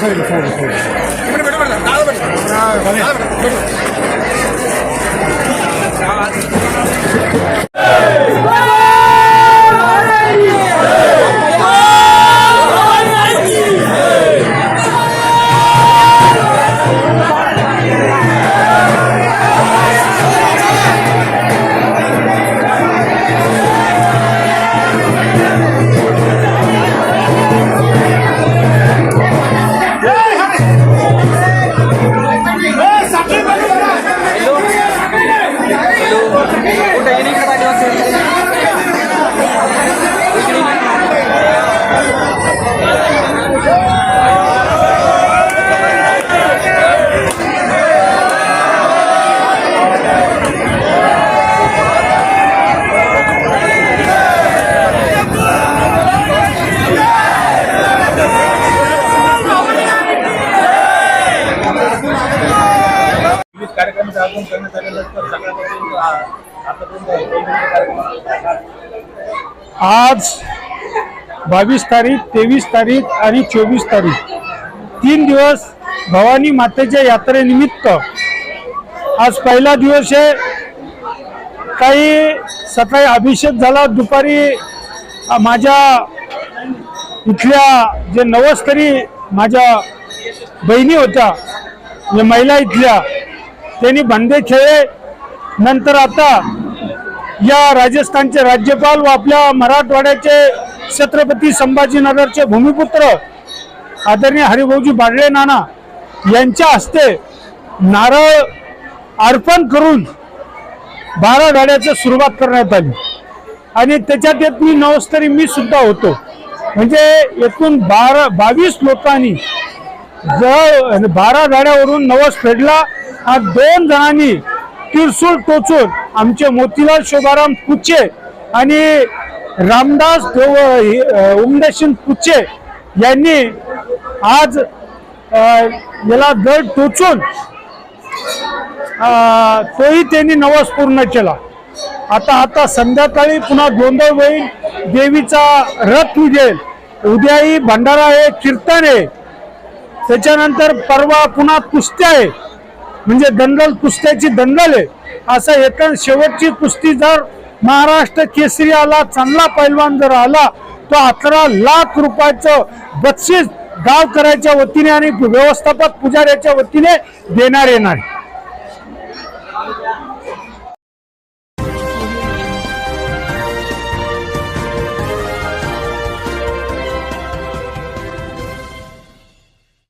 Side phone कार्यक्रमाचं करण्यात आल्यानंतर आज बावीस तारीख तेवीस तारीख आणि चोवीस तारीख. तीन दिवस भवानी मातेच्या यात्रेनिमित्त. आज पहिला दिवस आहे. काही सकाळी अभिषेक झाला. दुपारी माझ्या इथल्या जे नवस्तरी माझ्या बहिणी होत्या जे महिला इथल्या त्यांनी बंदे खेळले. नंतर आता या राजस्थानचे राज्यपाल व आपल्या मराठवाड्याचे छत्रपती संभाजीनगरचे भूमिपुत्र आदरणीय हरिभाऊजी बाडले नाना यांच्या हस्ते नारळ अर्पण करून बारा गाड्याचं सुरुवात करण्यात आली. आणि त्याच्यात येत मी नवस्तरी मी सुद्धा होतो. म्हणजे एकूण बारा बावीस लोकांनी जवळ बारा गाड्यावरून नवस फेडला. हा दोन जणांनी किरसूळ टोचून आमचे मोतीलाल शोभाराम कुचे आणि रामदास देव कुचे यांनी आज याला गड टोचून तोही त्यांनी नवस पूर्ण केला. आता आता संध्याकाळी पुन्हा गोंधळ होईल देवीचा रथ निघेल. उद्याही भंडारा आहे कीर्तन आहे. त्याच्यानंतर परवा पुन्हा कुस्त्या आहे. म्हणजे दंगल कुस्त्याची दंगल आहे. असं एका शेवटची कुस्ती जर महाराष्ट्र केसरी आला चांगला पैलवान जर आला तो अकरा लाख रुपयाचं बक्षीस गावकऱ्याच्या वतीने आणि व्यवस्थापक पुजाऱ्याच्या वतीने देणार येणार